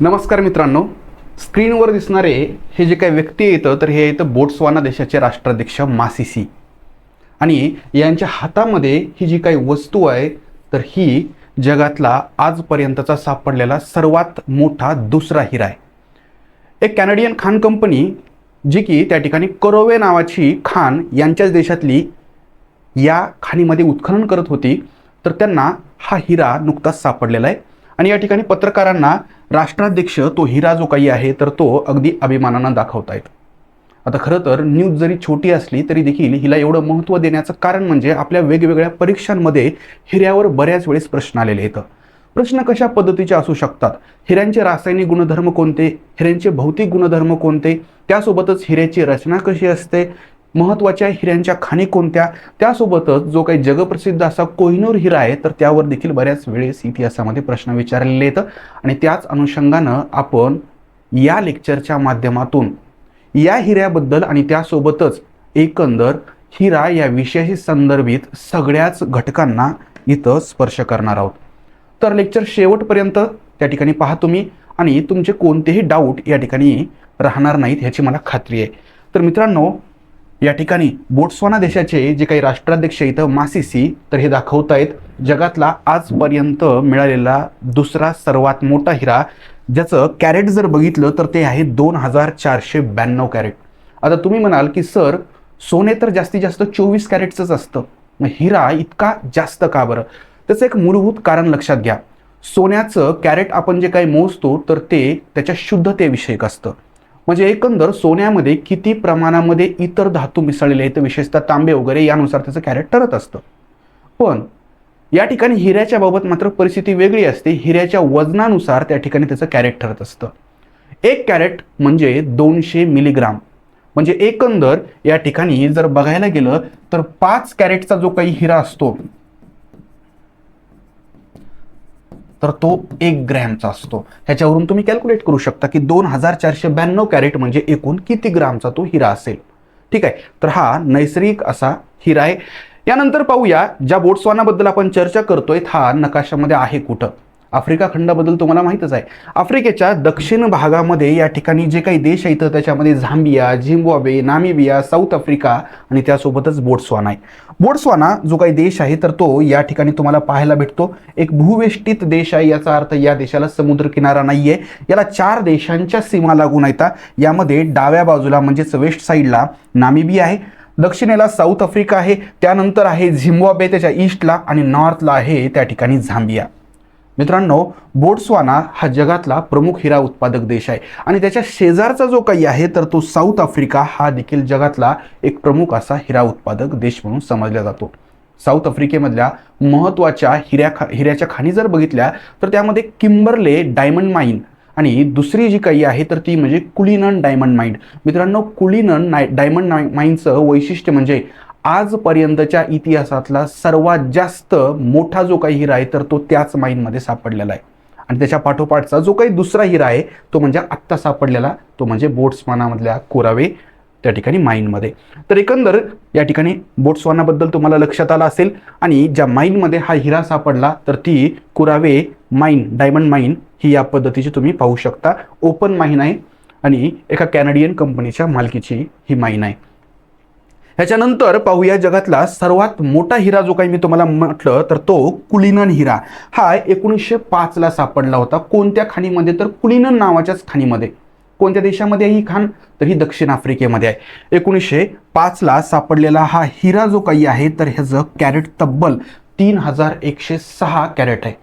नमस्कार मित्रांनो स्क्रीनवर दिसणारे हे जे काही व्यक्ती येतं तर हे येतं बोट्सवाना देशाचे राष्ट्राध्यक्ष मासिसी. आणि यांच्या हातामध्ये ही जी काही वस्तू आहे तर ही जगातला आजपर्यंतचा सापडलेला सर्वात मोठा दुसरा हिरा आहे. एक कॅनडियन खाण कंपनी जी की त्या ठिकाणी करोवे नावाची खाण यांच्याच देशातली या खाणीमध्ये उत्खनन करत होती तर त्यांना हा हिरा नुकताच सापडलेला आहे. आणि या ठिकाणी पत्रकारांना राष्ट्राध्यक्ष तो हिरा जो काही आहे तर तो अगदी अभिमानानं दाखवतायत. आता खरं तर न्यूज जरी छोटी असली तरी देखील हिला एवढं महत्त्व देण्याचं कारण म्हणजे आपल्या वेगवेगळ्या परीक्षांमध्ये हिऱ्यावर बऱ्याच वेळेस प्रश्न आलेले आहेत. प्रश्न कशा पद्धतीचे असू शकतात? हिऱ्यांचे रासायनिक गुणधर्म कोणते? हिऱ्यांचे भौतिक गुणधर्म कोणते? त्यासोबतच हिऱ्याची रचना कशी असते? महत्त्वाच्या हिऱ्यांच्या खाणी कोणत्या? त्यासोबतच जो काही जगप्रसिद्ध असा कोहिनूर हिरा आहे तर त्यावर देखील बऱ्याच वेळेस इतिहासामध्ये प्रश्न विचारलेले आहेत. आणि त्याच अनुषंगानं आपण या लेक्चरच्या माध्यमातून या हिऱ्याबद्दल आणि त्यासोबतच एकंदर हिरा या विषयाशी संदर्भित सगळ्याच घटकांना इथं स्पर्श करणार आहोत. तर लेक्चर शेवटपर्यंत त्या ठिकाणी पहा तुम्ही. आणि तुमचे कोणतेही डाऊट या ठिकाणी राहणार नाहीत ह्याची मला खात्री आहे. तर मित्रांनो या ठिकाणी बोट्सवाना देशाचे जे काही राष्ट्राध्यक्ष इथं मासिसी तर हे दाखवतायत जगातला आजपर्यंत मिळालेला दुसरा सर्वात मोठा हिरा ज्याचं कॅरेट जर बघितलं तर ते आहे दोन हजार चारशे ब्याण्णव कॅरेट. आता तुम्ही म्हणाल की सर सोने तर जास्तीत जास्त चोवीस कॅरेटचंच असतं. मग हिरा इतका जास्त का बरं? त्याचं एक मूलभूत कारण लक्षात घ्या. सोन्याचं कॅरेट आपण जे काही मोजतो तर ते त्याच्या शुद्धतेविषयक असतं. म्हणजे एकंदर सोन्यामध्ये किती प्रमाणामध्ये इतर धातू मिसळलेले आहेत विशेषतः तांबे वगैरे यानुसार त्याचं कॅरेट ठरत असतं. पण या ठिकाणी हिऱ्याच्या बाबत मात्र परिस्थिती वेगळी असते. हिऱ्याच्या वजनानुसार त्या ठिकाणी त्याचं कॅरेट ठरत असतं. एक कॅरेट म्हणजे दोनशे मिलीग्राम म्हणजे एकंदर या ठिकाणी जर बघायला गेलं तर पाच कॅरेटचा जो काही हिरा असतो तर तो एक ग्रॅमचा असतो. ह्याच्यावरून तुम्ही कॅल्क्युलेट करू शकता की दोन हजार चारशे ब्याण्णव कॅरेट म्हणजे एकूण किती ग्रामचा तो हिरा असेल. ठीक आहे? तर हा नैसर्गिक असा हिरा आहे. यानंतर पाहूया ज्या बोट्सवानाबद्दल आपण चर्चा करतोय हा नकाशामध्ये आहे कुठं? आफ्रिका खंडाबद्दल तुम्हाला माहीतच आहे. आफ्रिकेच्या दक्षिण भागामध्ये या ठिकाणी जे काही देश आहेत त्याच्यामध्ये Zambia Zimbabwe Namibia South Africa आणि त्यासोबतच बोट्सवाना आहे. बोट्सवाना जो काही देश आहे तर तो या ठिकाणी तुम्हाला पाहायला भेटतो. एक भूवेष्टित देश आहे याचा अर्थ या देशाला समुद्र किनारा आहे याला चार देशांच्या सीमा लागून येतात यामध्ये डाव्या बाजूला म्हणजेच वेस्ट साईडला नामिबिया आहे दक्षिणेला साऊथ आफ्रिका आहे त्यानंतर आहे झिम्बाब्वे त्याच्या ईस्टला आणि नॉर्थला आहे त्या ठिकाणी झांबिया. मित्रांनो बोट्सवाना हा जगातला प्रमुख हिरा उत्पादक देश आहे. आणि त्याच्या शेजारचा जो काही आहे तर तो साऊथ आफ्रिका हा देखील जगातला एक प्रमुख असा हिरा उत्पादक देश म्हणून समजला जातो. साऊथ आफ्रिकेमधल्या महत्त्वाच्या हिऱ्या खा हिऱ्याच्या खाणी जर बघितल्या तर त्यामध्ये किंबरले डायमंड माईन आणि दुसरी जी काही आहे तर ती म्हणजे कुलिनन डायमंड माईंड मित्रांनो कुलिनन नाय डायमंड माईनचं वैशिष्ट्य म्हणजे आजपर्यंतच्या इतिहासातला सर्वात जास्त मोठा जो काही हिरा आहे तर तो त्याच माईनमध्ये सापडलेला आहे. आणि त्याच्या पाठोपाठचा जो काही दुसरा हिरा आहे तो म्हणजे आत्ता सापडलेला तो म्हणजे बोट्सवानामधल्या कोरावे त्या ठिकाणी माईनमध्ये तर एकंदर या ठिकाणी बोट्सवानाबद्दल तुम्हाला लक्षात आलं असेल आणि ज्या माईनमध्ये हा हिरा सापडला तर ती कुरावे माईन डायमंड माईन ही या पद्धतीची तुम्ही पाहू शकता. ओपन माईन आहे आणि एका कॅनडियन कंपनीच्या मालकीची ही माईन आहे. ह्याच्यानंतर पाहूया जगातला सर्वात मोठा हिरा जो काही मी तुम्हाला म्हटलं तर तो कुलिनन हिरा. हा एकोणीसशे पाचला सापडला होता. कोणत्या खाणीमध्ये? तर कुलिनन नावाच्याच खाणीमध्ये. कोणत्या देशामध्ये ही खाण? तर ही दक्षिण आफ्रिकेमध्ये आहे. एकोणीसशे पाचला सापडलेला हा हिरा जो काही आहे तर ह्याचं कॅरेट तब्बल तीन हजार एकशे सहा कॅरेट आहे.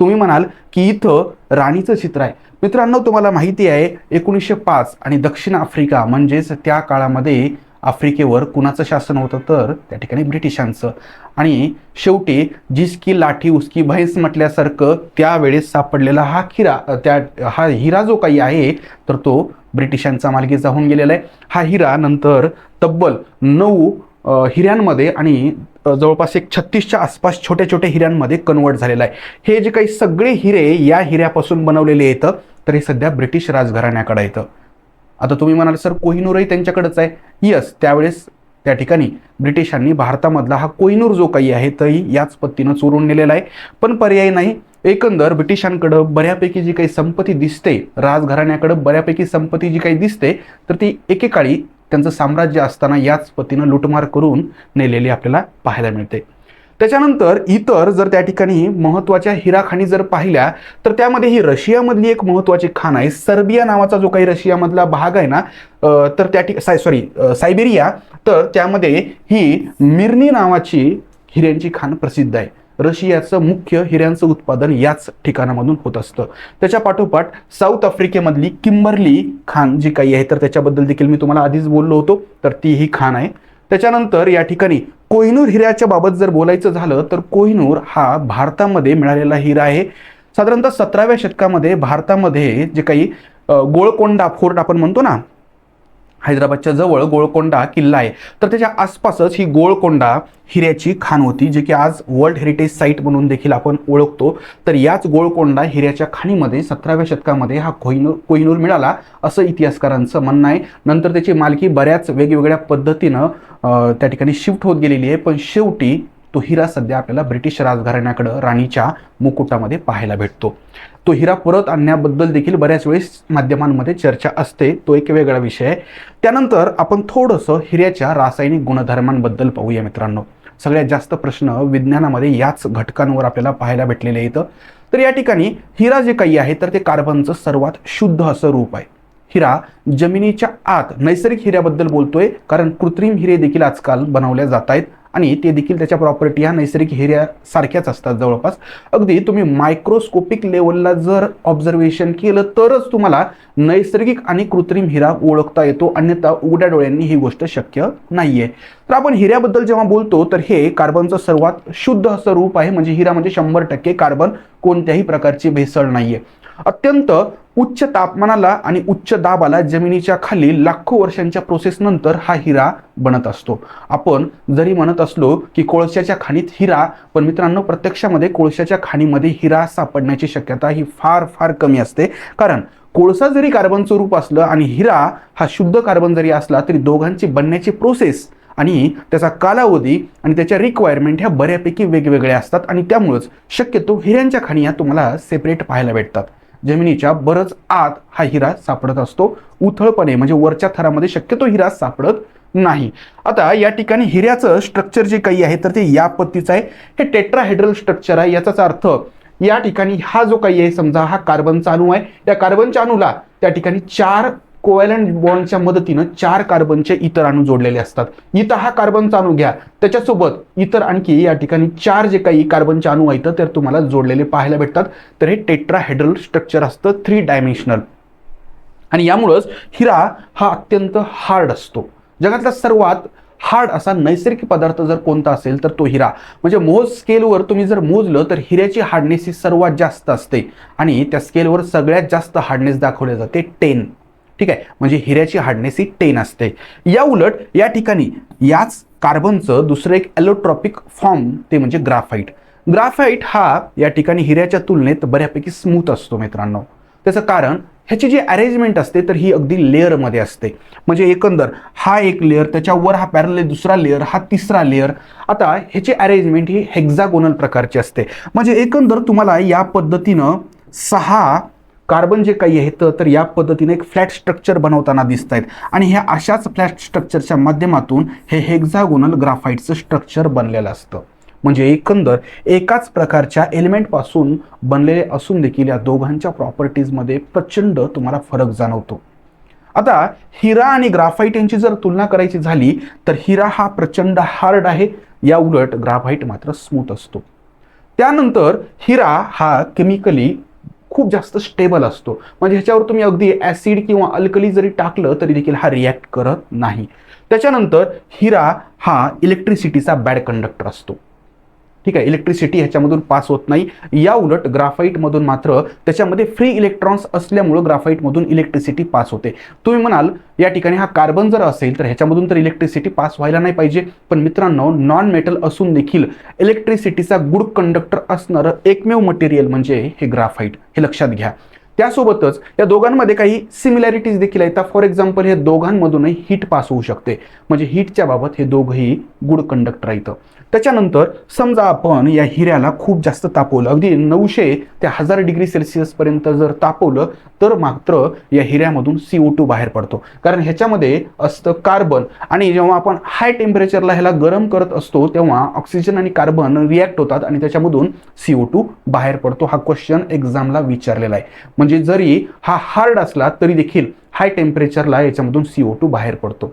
तुम्ही म्हणाल की इथं राणीचं चित्र आहे. मित्रांनो तुम्हाला माहिती आहे एकोणीसशे पाच आणि दक्षिण आफ्रिका म्हणजेच त्या काळामध्ये आफ्रिकेवर कुणाचं शासन होतं तर त्या ठिकाणी ब्रिटिशांचं. आणि शेवटी जिसकी लाठी उसकी भैंस म्हटल्यासारखं त्यावेळेस सापडलेला हा हिरा त्या हा हिरा जो काही आहे तर तो ब्रिटिशांचा मालकीचा होऊन गेलेला आहे. हा हिरा नंतर तब्बल नऊ हिऱ्यांमध्ये आणि जवळपास एक छत्तीसच्या आसपास छोट्या छोट्या हिऱ्यांमध्ये कन्वर्ट झालेला आहे. हे जे काही सगळे हिरे या हिऱ्यापासून बनवलेले येतं तर हे सध्या ब्रिटिश राजघराण्याकडे येतं. आता तुम्ही म्हणाल सर कोहिनूरही त्यांच्याकडेच आहे. यस त्यावेळेस त्या ठिकाणी ब्रिटिशांनी भारतामधला हा कोहिनूर जो काही आहे तोही याच पत्तीनं चोरून नेलेला आहे. पण पर्याय नाही. एकंदर ब्रिटिशांकडं बऱ्यापैकी जी काही संपत्ती दिसते राजघराण्याकडं बऱ्यापैकी संपत्ती जी काही दिसते तर ती एकेकाळी त्यांचं साम्राज्य असताना याच पतीनं लुटमार करून नेलेली आपल्याला पाहायला मिळते. त्याच्यानंतर इतर जर त्या ठिकाणी महत्त्वाच्या हिरा खाणी जर पाहिल्या तर त्यामध्ये ही रशियामधली एक महत्त्वाची खाण आहे. सर्बिया नावाचा जो काही रशियामधला भाग आहे ना तर त्या ठिक साय सॉरी सायबेरिया तर त्यामध्ये ही मिर्नी नावाची हिऱ्यांची खाण प्रसिद्ध आहे. रशियाचं मुख्य हिऱ्यांचं उत्पादन याच ठिकाणामधून होत असतं. त्याच्या पाठोपाठ साऊथ आफ्रिकेमधली किंबर्ली खान जी काही आहे तर त्याच्याबद्दल देखील मी तुम्हाला आधीच बोललो होतो तर ती ही खान आहे. त्याच्यानंतर या ठिकाणी कोहिनूर हिऱ्याच्या बाबत जर बोलायचं झालं तर कोहिनूर हा भारतामध्ये मिळालेला हिरा आहे. साधारणतः सतराव्या शतकामध्ये भारतामध्ये जे काही गोळकोंडा फोर्ट आपण म्हणतो ना हैदराबादच्या जवळ गोळकोंडा किल्ला आहे. तर त्याच्या आसपासच ही गोळकोंडा हिऱ्याची खाण होती जे की आज वर्ल्ड हेरिटेज साईट म्हणून देखील आपण ओळखतो. तर याच गोळकोंडा हिऱ्याच्या खाणीमध्ये सतराव्या शतकामध्ये हा कोहिनूर कोहिनूर मिळाला असं इतिहासकारांचं म्हणणं आहे. नंतर त्याची मालकी बऱ्याच वेगवेगळ्या पद्धतीनं त्या ठिकाणी शिफ्ट होत गेलेली आहे. पण शेवटी तो हिरा सध्या आपल्याला ब्रिटिश राजघराण्याकडं राणीच्या मुकुटामध्ये पाहायला भेटतो. तो हिरा परत आणण्याबद्दल देखील बऱ्याच वेळेस माध्यमांमध्ये चर्चा असते. तो एक वेगळा विषय आहे. त्यानंतर आपण थोडंसं हिऱ्याच्या रासायनिक गुणधर्मांबद्दल पाहूया मित्रांनो. सगळ्यात जास्त प्रश्न विज्ञानामध्ये याच घटकांवर आपल्याला पाहायला भेटलेले आहेत. तर या ठिकाणी हिरा जे काही आहे तर ते कार्बनचं सर्वात शुद्ध असं रूप आहे. हिरा जमिनीच्या आत नैसर्गिक हिऱ्याबद्दल बोलतोय कारण कृत्रिम हिरे देखील आजकाल बनवल्या जात आहेत. आणि ते देखील त्याच्या प्रॉपर्टी ह्या नैसर्गिक हिऱ्यासारख्याच असतात जवळपास. अगदी तुम्ही मायक्रोस्कोपिक लेवलला जर ऑब्झर्वेशन केलं तरच तुम्हाला नैसर्गिक आणि कृत्रिम हिरा ओळखता येतो अन्यथा उघड्या डोळ्यांनी ही गोष्ट शक्य नाहीये. तर आपण हिऱ्याबद्दल जेव्हा बोलतो तर हे कार्बनचं सर्वात शुद्ध असं रूप आहे. म्हणजे हिरा म्हणजे शंभर टक्के कार्बन कोणत्याही प्रकारची भेसळ नाहीये. अत्यंत उच्च तापमानाला आणि उच्च दाबाला जमिनीच्या खाली लाखो वर्षांच्या प्रोसेस नंतर हा हिरा बनत असतो. आपण जरी म्हणत असलो की कोळशाच्या खाणीत हिरा पण मित्रांनो प्रत्यक्षामध्ये कोळशाच्या खाणीमध्ये हिरा सापडण्याची शक्यता ही फार फार कमी असते. कारण कोळसा जरी कार्बनचं रूप असलं आणि हिरा हा शुद्ध कार्बन जरी असला तरी दोघांची बनण्याची प्रोसेस आणि त्याचा कालावधी आणि त्याच्या रिक्वायरमेंट ह्या बऱ्यापैकी वेगवेगळ्या असतात आणि त्यामुळंच शक्यतो हिऱ्यांच्या खाणी या तुम्हाला सेपरेट पाहायला भेटतात. जमिनीच्या बरंच आत हा हिरा सापडत असतो. उथळपणे म्हणजे वरच्या थरामध्ये शक्यतो हिरा सापडत नाही. आता या ठिकाणी हिऱ्याचं स्ट्रक्चर जे काही आहे तर ते या पद्धतीचं आहे. हे टेट्राहेड्रल स्ट्रक्चर आहे याचाच अर्थ या ठिकाणी हा जो काही आहे समजा हा कार्बनचा अणू आहे. त्या कार्बनच्या अणूला त्या ठिकाणी चार कोवॅलंट बॉन्डच्या मदतीनं चार कार्बनचे इतर अणू जोडलेले असतात. इथं हा कार्बनचा अणू घ्या. त्याच्यासोबत इतर आणखी या ठिकाणी चार जे काही कार्बनचे अणू आहेत तर तुम्हाला जोडलेले पाहायला भेटतात. तर हे टेट्राहेड्रल स्ट्रक्चर असतं थ्री डायमेन्शनल आणि यामुळंच हिरा हा अत्यंत हार्ड असतो. जगातला सर्वात हार्ड असा नैसर्गिक पदार्थ जर कोणता असेल तर तो हिरा. म्हणजे मोज स्केलवर तुम्ही जर मोजलं तर हिऱ्याची हार्डनेस ही सर्वात जास्त असते. आणि त्या स्केलवर सगळ्यात जास्त हार्डनेस दाखवले जाते टेन. ठीक आहे? म्हणजे हिऱ्याची हार्डनेस ही टेन असते. या उलट या ठिकाणी याच कार्बनचं दुसरं एक ॲलोट्रॉपिक फॉर्म ते म्हणजे ग्राफाईट ग्राफाईट हा या ठिकाणी हिऱ्याच्या तुलनेत बऱ्यापैकी स्मूथ असतो मित्रांनो. त्याचं कारण ह्याची जी अरेंजमेंट असते तर ही अगदी लेअरमध्ये असते. म्हणजे एकंदर हा एक लेअर त्याच्यावर हा पॅरल दुसरा लेअर हा तिसरा लेअर आता ह्याची अरेंजमेंट ही हेक्झागोनल प्रकारची असते. म्हणजे एकंदर तुम्हाला या पद्धतीनं सहा कार्बन जे काही आहेत तर या पद्धतीने एक फ्लॅट स्ट्रक्चर बनवताना दिसत आहेत आणि ह्या अशाच फ्लॅट स्ट्रक्चरच्या माध्यमातून हे हेक्झागोनल ग्राफाईटचं स्ट्रक्चर बनलेलं असतं. म्हणजे एकंदर एकाच प्रकारच्या एलिमेंटपासून बनलेले असून देखील या दोघांच्या प्रॉपर्टीजमध्ये प्रचंड तुम्हाला फरक जाणवतो. आता हिरा आणि ग्राफाईट यांची जर तुलना करायची झाली तर हिरा हा प्रचंड हार्ड आहे या उलट ग्राफाईट मात्र स्मूथ असतो. त्यानंतर हिरा हा केमिकली खूप जास्त स्टेबल असतो. म्हणजे ह्याच्यावर तुम्ही अगदी ॲसिड किंवा अल्कली जरी टाकलं तरी देखील हा रिॲक्ट करत नाही. त्याच्यानंतर हिरा हा इलेक्ट्रिसिटीचा बॅड कंडक्टर असतो. ठीक आहे इलेक्ट्रिसिटी ह्याच्यामधून पास होत नाही. या उलट ग्राफाईटमधून मात्र त्याच्यामध्ये फ्री इलेक्ट्रॉन्स असल्यामुळं ग्राफाईटमधून इलेक्ट्रिसिटी पास होते. तुम्ही म्हणाल या ठिकाणी हा कार्बन जर असेल तर ह्याच्यामधून तर इलेक्ट्रिसिटी पास व्हायला नाही पाहिजे. पण मित्रांनो नॉन मेटल असून देखील इलेक्ट्रिसिटीचा गुड कंडक्टर असणारं एकमेव मटेरियल म्हणजे हे ग्राफाईट हे लक्षात घ्या. त्यासोबतच या दोघांमध्ये काही सिमिलॅरिटीज देखील आहेत. फॉर एक्झाम्पल हे दोघांमधूनही हिट पास होऊ शकते. म्हणजे हिटच्या बाबत हे दोघंही गुड कंडक्टर आहेत. त्याच्यानंतर समजा आपण या हिऱ्याला खूप जास्त तापवलं. अगदी नऊशे ते हजार डिग्री सेल्सिअसपर्यंत जर तापवलं तर मात्र या हिऱ्यामधून सी ओ टू बाहेर पडतो. कारण ह्याच्यामध्ये असतं कार्बन आणि जेव्हा आपण हाय टेम्परेचरला ह्याला गरम करत असतो तेव्हा ऑक्सिजन आणि कार्बन रिॲक्ट होतात आणि त्याच्यामधून सी ओ टू बाहेर पडतो. हा क्वेश्चन एक्झामला विचारलेला आहे. म्हणजे जरी हा हार्ड असला तरी देखील हाय टेम्परेचरला याच्यामधून सी ओ टू बाहेर पडतो.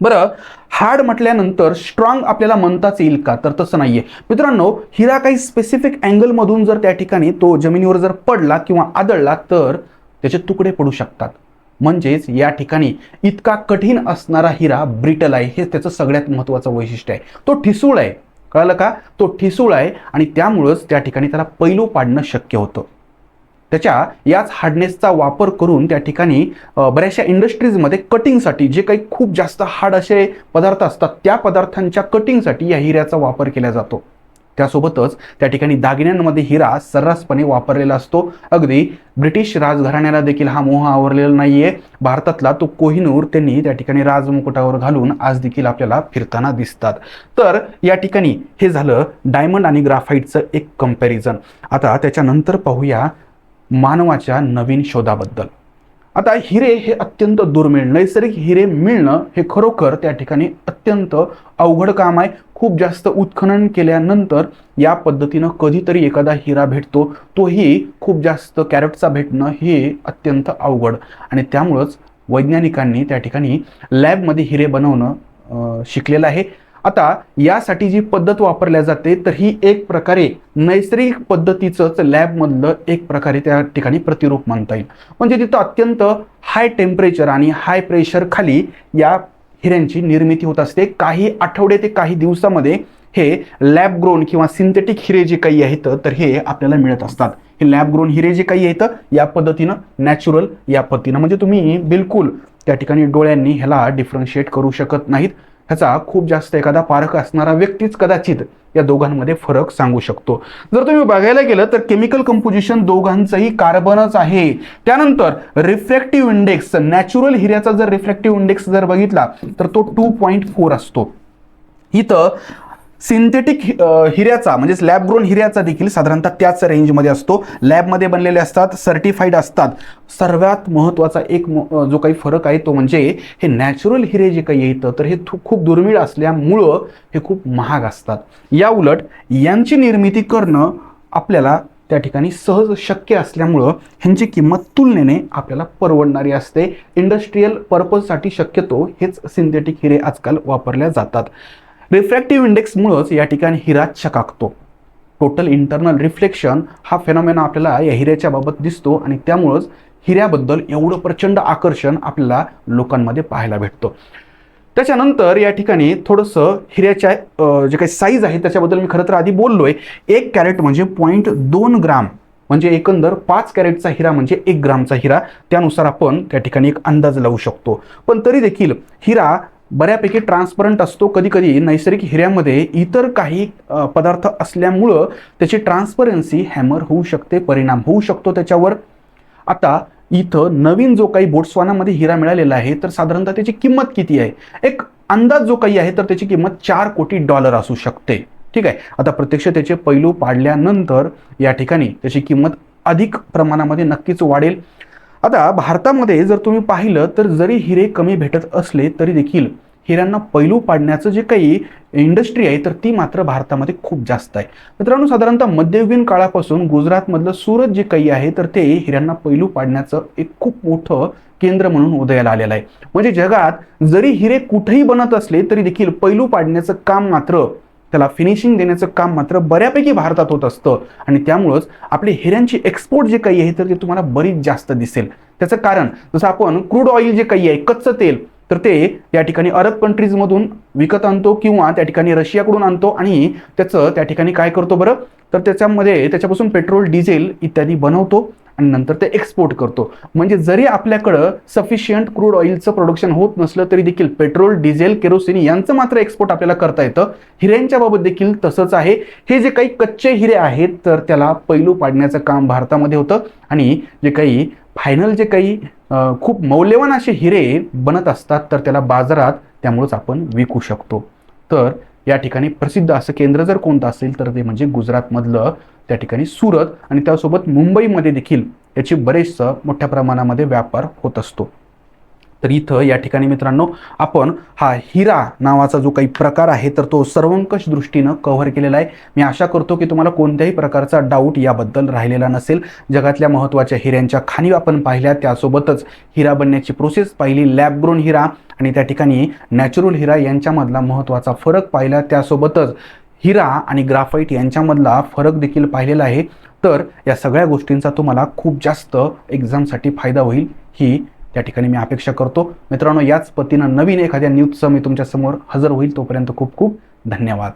बरं हार्ड म्हटल्यानंतर स्ट्रॉंग आपल्याला म्हणताच येईल का? तर तसं नाहीये. मित्रांनो हिरा काही स्पेसिफिक अँगलमधून जर त्या ठिकाणी तो जमिनीवर जर पडला किंवा आदळला तर त्याचे तुकडे पडू शकतात. म्हणजेच या ठिकाणी इतका कठीण असणारा हिरा ब्रिटल आहे. हे त्याचं सगळ्यात महत्त्वाचं वैशिष्ट्य आहे. तो ठिसूळ आहे. कळलं का? तो ठिसूळ आहे आणि त्यामुळंच त्या ठिकाणी त्याला पैलू पाडणं शक्य होतं. त्याच्या याच हार्डनेसचा वापर करून त्या ठिकाणी बऱ्याचशा इंडस्ट्रीजमध्ये कटिंगसाठी जे काही खूप जास्त हार्ड असे पदार्थ असतात त्या पदार्थांच्या कटिंगसाठी या हिऱ्याचा वापर केला जातो. त्यासोबतच त्या ठिकाणी दागिन्यांमध्ये हिरा सर्रासपणे वापरलेला असतो. अगदी ब्रिटिश राजघराण्याला देखील हा मोह आवरलेला नाही आहे भारतातला तो कोहिनूर त्यांनी त्या ठिकाणी राजमुकुटावर घालून आज देखील आपल्याला फिरताना दिसतात. तर या ठिकाणी हे झालं डायमंड आणि ग्राफाईटचं एक कंपॅरिझन आता त्याच्यानंतर पाहूया मानवाच्या नवीन शोधाबद्दल. आता हिरे हे अत्यंत दुर्मिळ नैसर्गिक हिरे मिळणं हे खरोखर त्या ठिकाणी अत्यंत अवघड काम आहे. खूप जास्त उत्खनन केल्यानंतर या पद्धतीनं कधीतरी एखादा हिरा भेटतो तोही खूप जास्त कॅरेटचा भेटणं हे अत्यंत अवघड. आणि त्यामुळंच वैज्ञानिकांनी त्या ठिकाणी लॅबमध्ये हिरे बनवणं शिकलेलं आहे. आता यासाठी जी पद्धत वापरल्या जाते तर ही एक प्रकारे नैसर्गिक पद्धतीचंच लॅबमधलं एक प्रकारे त्या ठिकाणी प्रतिरूप मानता येईल. म्हणजे तिथं अत्यंत हाय टेम्परेचर आणि हाय प्रेशर खाली या हिऱ्यांची निर्मिती होत असते. काही आठवडे ते काही दिवसामध्ये हे लॅब ग्रोन किंवा सिंथेटिक हिरे जे काही आहेत तर हे आपल्याला मिळत असतात. हे लॅब ग्रोन हिरे जे काही आहेत या पद्धतीनं नॅचरल या पद्धतीनं. म्हणजे तुम्ही बिलकुल त्या ठिकाणी डोळ्यांनी ह्याला डिफरन्शिएट करू शकत नाहीत. ह्याचा खूप जास्त एखादा पारख असणारा व्यक्तीच कदाचित या दोघांमध्ये फरक सांगू शकतो. जर तुम्ही बघायला गेलं तर केमिकल कंपोजिशन दोघांचंही कार्बनच आहे. त्यानंतर रिफ्रॅक्टिव्ह इंडेक्स नॅचरल हिऱ्याचा जर रिफ्रॅक्टिव्ह इंडेक्स जर बघितला तर तो टू पॉईंट फोर असतो. इथं सिंथेटिक हिऱ्याचा म्हणजेच लॅब ग्रोन हिऱ्याचा देखील साधारणतः त्याच रेंजमध्ये असतो. लॅबमध्ये बनलेले असतात सर्टिफाईड असतात. सर्वात महत्त्वाचा एक जो काही फरक आहे तो म्हणजे हे नॅचरल हिरे जे काही येतं तर हे थू- खूप दुर्मिळ असल्यामुळं हे खूप महाग असतात. या उलट यांची निर्मिती करणं आपल्याला त्या ठिकाणी सहज शक्य असल्यामुळं ह्यांची किंमत तुलनेने आपल्याला परवडणारी असते. इंडस्ट्रीयल पर्पजसाठी शक्यतो हेच सिंथेटिक हिरे आजकाल वापरल्या जातात. रिफ्रॅक्टिव्ह इंडेक्समुळंच या ठिकाणी हिरा चकाकतो टोटल इंटरनल रिफ्लेक्शन हा फेनॉमेना आपल्याला या हिऱ्याच्या बाबत दिसतो आणि त्यामुळंच हिऱ्याबद्दल एवढं प्रचंड आकर्षण आपल्याला लोकांमध्ये पाहायला भेटतं. त्याच्यानंतर या ठिकाणी थोडंसं हिऱ्याच्या जे काही साईज आहे त्याच्याबद्दल मी खरं तर आधी बोललो आहे एक कॅरेट म्हणजे पॉईंट दोन ग्राम म्हणजे एकंदर पाच कॅरेटचा हिरा म्हणजे एक ग्रामचा हिरा. त्यानुसार आपण त्या ठिकाणी एक अंदाज लावू शकतो. पण तरी देखील हिरा बऱ्यापैकी ट्रान्सपरंट असतो कधी कधी नैसर्गिक हिऱ्यामध्ये इतर काही पदार्थ असल्यामुळं त्याची ट्रान्सपरन्सी हॅमर होऊ शकते परिणाम होऊ शकतो त्याच्यावर. आता इथं नवीन जो काही बोट्सवानामध्ये हिरा मिळालेला आहे तर साधारणतः त्याची किंमत किती आहे? एक अंदाज जो काही आहे तर त्याची किंमत चार कोटी डॉलर असू शकते. ठीक आहे? आता प्रत्यक्ष त्याचे पैलू पाडल्यानंतर या ठिकाणी त्याची किंमत अधिक प्रमाणामध्ये नक्कीच वाढेल. आता भारतामध्ये जर तुम्ही पाहिलं तर जरी हिरे कमी भेटत असले तरी देखील हिऱ्यांना पैलू पाडण्याचं जे काही इंडस्ट्री आहे तर ती मात्र भारतामध्ये खूप जास्त आहे. मित्रांनो साधारणतः मध्ययुगीन काळापासून गुजरातमधलं सुरत जे काही आहे तर ते हिऱ्यांना पैलू पाडण्याचं एक खूप मोठं केंद्र म्हणून उदयाला आलेलं आहे. म्हणजे जगात जरी हिरे कुठेही बनत असले तरी देखील पैलू पाडण्याचं काम मात्र त्याला फिनिशिंग देण्याचं काम मात्र बऱ्यापैकी भारतात होत असतं. आणि त्यामुळंच आपली हिऱ्यांची एक्सपोर्ट जे काही आहे तर ते तुम्हाला बरीच जास्त दिसेल. त्याचं कारण जसं आपण क्रूड ऑइल जे काही आहे कच्चं तेल तर ते या ठिकाणी अरब कंट्रीजमधून विकत आणतो किंवा त्या ठिकाणी रशियाकडून आणतो आणि त्याचं त्या ठिकाणी काय करतो बरं? तर त्याच्यामध्ये त्याच्यापासून पेट्रोल डिझेल इत्यादी बनवतो आणि नंतर ते एक्सपोर्ट करतो. म्हणजे जरी आपल्याकडं सफिशियंट क्रूड ऑइलचं प्रोडक्शन होत नसलं तरी देखील पेट्रोल डिझेल केरोसिन यांचं मात्र एक्सपोर्ट आपल्याला करता येतं. हिऱ्यांच्या बाबत देखील तसंच आहे. हे जे काही कच्चे हिरे आहेत तर त्याला पैलू पाडण्याचं काम भारतामध्ये होतं. आणि जे काही फायनल जे काही खूप मौल्यवान असे हिरे बनत असतात तर त्याला बाजारात त्यामुळेच आपण विकू शकतो. तर या ठिकाणी प्रसिद्ध असं केंद्र जर कोणतं असेल तर ते म्हणजे गुजरातमधलं त्या ठिकाणी सुरत. आणि त्यासोबत मुंबईमध्ये देखील याची बरेचसं मोठ्या प्रमाणामध्ये व्यापार होत असतो. तर इथं या ठिकाणी मित्रांनो आपण हा हिरा नावाचा जो काही प्रकार आहे तर तो सर्वंकष दृष्टीनं कव्हर केलेला आहे. मी आशा करतो की तुम्हाला कोणत्याही प्रकारचा डाऊट याबद्दल राहिलेला नसेल. जगातल्या महत्त्वाच्या हिऱ्यांच्या खाणी आपण पाहिल्या त्यासोबतच हिरा बनण्याची प्रोसेस पाहिली लॅबग्रोन हिरा आणि त्या ठिकाणी नॅचरल हिरा यांच्यामधला महत्त्वाचा फरक पाहिला. त्यासोबतच हिरा आणि ग्राफाईट यांच्यामधला फरक देखील पाहिलेला आहे. तर या सगळ्या गोष्टींचा तुम्हाला खूप जास्त एक्झामसाठी फायदा होईल ही या ठिकाणी मी अपेक्षा करतो. मित्रांनो याच पतीनं नवीन एखाद्या न्यूजचं मी तुमच्यासमोर हजर होईल. तोपर्यंत खूप खूप धन्यवाद.